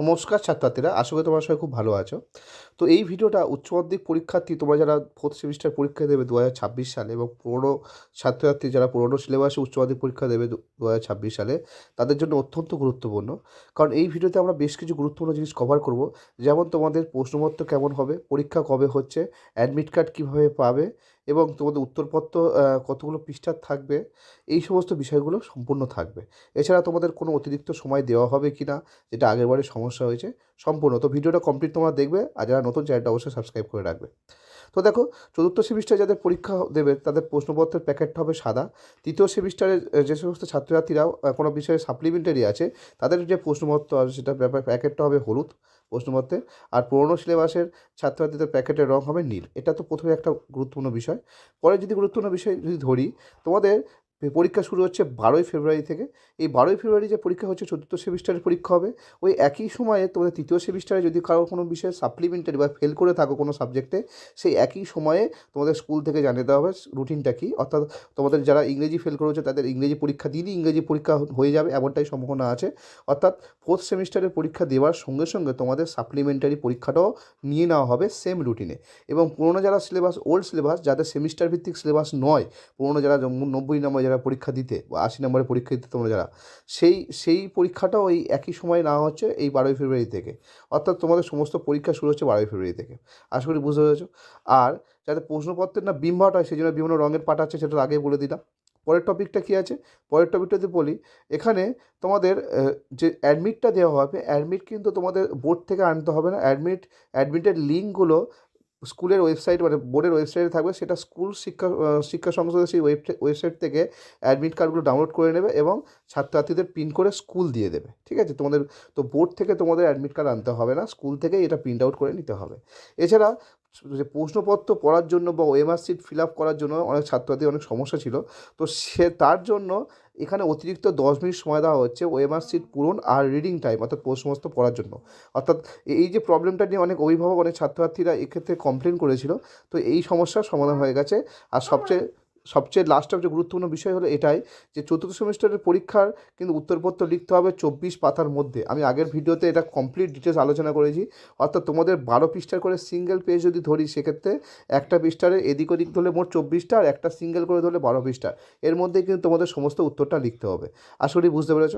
নমস্কার ছাত্রছাত্রীরা, আশা করি তোমরা সবাই খুব ভালো আছো। তো এই ভিডিওটা উচ্চ মাধ্যমিক পরীক্ষার্থী, তোমরা যারা ফোর্থ সেমিস্টার পরীক্ষা দেবে দু হাজার ছাব্বিশ সালে এবং পুরনো ছাত্রছাত্রী যারা পুরনো সিলেবাসে উচ্চ মাধ্যমিক পরীক্ষা দেবে দু হাজার ছাব্বিশ সালে, তাদের জন্য অত্যন্ত গুরুত্বপূর্ণ। কারণ এই ভিডিওতে আমরা বেশ কিছু গুরুত্বপূর্ণ জিনিস কভার করব। যেমন তোমাদের প্রশ্নপত্র কেমন হবে, পরীক্ষা কবে হচ্ছে অ্যাডমিট কার্ড কীভাবে পাবে এবং তোমাদের উত্তরপত্র কতগুলো পৃষ্ঠার থাকবে, এই সমস্ত বিষয়গুলো সম্পূর্ণ থাকবে। এছাড়া তোমাদের কোনো অতিরিক্ত সময় দেওয়া হবে কি না যেটা আগেরবারে সমস্যা হয়েছে, সম্পূর্ণ। তো ভিডিওটা কমপ্লিট তোমরা দেখবে, আর যারা নতুন, চ্যানেলটা অবশ্যই সাবস্ক্রাইব করে রাখবে। তো দেখো, চতুর্থ সেমিস্টারে যাদের পরীক্ষা দেবে, তাদের প্রশ্নপত্রের প্যাকেটটা হবে সাদা। তৃতীয় সেমিস্টারে যে সমস্ত ছাত্রছাত্রীরাও কোনো বিষয়ে সাপ্লিমেন্টারি আছে, তাদের যে প্রশ্নপত্র আছে সেটা ব্যাপার, প্যাকেটটা হবে হলুদ প্রশ্নপত্রের। আর পুরনো সিলেবাসের ছাত্রছাত্রীদের প্যাকেটের রং হবে নীল। এটা তো প্রথমে একটা গুরুত্বপূর্ণ বিষয়। পরে যদি গুরুত্বপূর্ণ বিষয় যদি ধরি, তোমাদের পরীক্ষা শুরু হচ্ছে বারোই ফেব্রুয়ারি থেকে। এই বারোই ফেব্রুয়ারি যে পরীক্ষা হচ্ছে, চতুর্থ সেমিস্টারের পরীক্ষা হবে। ওই একই সময়ে তোমাদের তৃতীয় সেমিস্টারে যদি কারও কোনো বিষয়ে সাপ্লিমেন্টারি বা ফেল করে থাকো কোনো সাবজেক্টে সেই একই সময়ে তোমাদের স্কুল থেকে জানিয়ে দেওয়া হবে রুটিনটা কী। অর্থাৎ তোমাদের যারা ইংরেজি ফেল করেছে, তাদের ইংরেজি পরীক্ষা দিনই ইংরেজি পরীক্ষা হয়ে যাবে, এমনটাই সম্ভাবনা আছে। অর্থাৎ ফোর্থ সেমিস্টারের পরীক্ষা দেওয়ার সঙ্গে সঙ্গে তোমাদের সাপ্লিমেন্টারি পরীক্ষাটাও নিয়ে নেওয়া হবে সেম রুটিনে এবং পুরোনো যারা সিলেবাস ওল্ড সিলেবাস যাদের সেমিস্টার ভিত্তিক সিলেবাস নয়, পুরোনো যারা নব্বই নম্বরে যারা পরীক্ষা দিতে বা আশি নম্বরে পরীক্ষা দিতে তোমরা যারা, সেই সেই পরীক্ষাটাও এই একই সময় নেওয়া হচ্ছে এই বারোই ফেব্রুয়ারি থেকে। অর্থাৎ তোমাদের সমস্ত পরীক্ষা শুরু হচ্ছে বারোই ফেব্রুয়ারি থেকে। আশা করি বুঝতে পেরেছ? আর যাতে প্রশ্নপত্রের না বিম্বাট হয়, সেই জন্য বিভিন্ন রঙের পাট আছে, সেটা আগে বলে দিলাম। পরের টপিকটা কী আছে? পরের টপিকটা যদি বলি, এখানে তোমাদের যে অ্যাডমিটটা দেওয়া হবে অ্যাডমিট কিন্তু তোমাদের বোর্ড থেকে আনতে হবে না। অ্যাডমিট অ্যাডমিটের লিঙ্কগুলো স্কুলের ওয়েবসাইট মানে বোর্ডের ওয়েবসাইটে থাকবে, সেটা স্কুল শিক্ষা শিক্ষা সংসদের সেই ওয়েব, ওয়েবসাইট থেকে অ্যাডমিট কার্ডগুলো ডাউনলোড করে নেবে এবং ছাত্রছাত্রীদের প্রিন্ট করে স্কুল দিয়ে দেবে, ঠিক আছে? তোমাদের, তো বোর্ড থেকে তোমাদের অ্যাডমিট কার্ড আনতে হবে না, স্কুল থেকেই এটা প্রিন্ট আউট করে নিতে হবে। এছাড়া যে প্রশ্নপত্র পড়ার জন্য বা ওএমআর সিট ফিল আপ করার জন্য অনেক ছাত্রছাত্রীর অনেক সমস্যা ছিল। তো সে, তার জন্য এখানে অতিরিক্ত দশ মিনিট সময় দেওয়া হচ্ছে ওএমআর সিট পূরণ আর রিডিং টাইম অর্থাৎ প্রশ্নপত্র পড়ার জন্য। অর্থাৎ এই যে প্রবলেমটা নিয়ে অনেক অভিভাবক, অনেক ছাত্রছাত্রীরা এক্ষেত্রে কমপ্লেন করেছিল। তো এই সমস্যার সমাধান হয়ে গেছে। আর সবচেয়ে সবচেয়ে লাস্ট সবচেয়ে গুরুত্বপূর্ণ বিষয় হলো এটাই যে চতুর্থ সেমিস্টারের পরীক্ষার কিন্তু উত্তরপত্র লিখতে হবে চব্বিশ পাতার মধ্যে। আমি আগের ভিডিওতে এটা কমপ্লিট ডিটেলস আলোচনা করেছি। অর্থাৎ তোমাদের বারো পৃষ্ঠার করে সিঙ্গেল পেজ যদি ধরি সেক্ষেত্রে একটা পৃষ্ঠারে এদিক ওদিক ধরলে মোট চব্বিশটা আর একটা সিঙ্গেল করে ধরলে বারো পৃষ্ঠা। এর মধ্যে কিন্তু তোমাদের সমস্ত উত্তরটা লিখতে হবে। করি বুঝতে পেরেছ?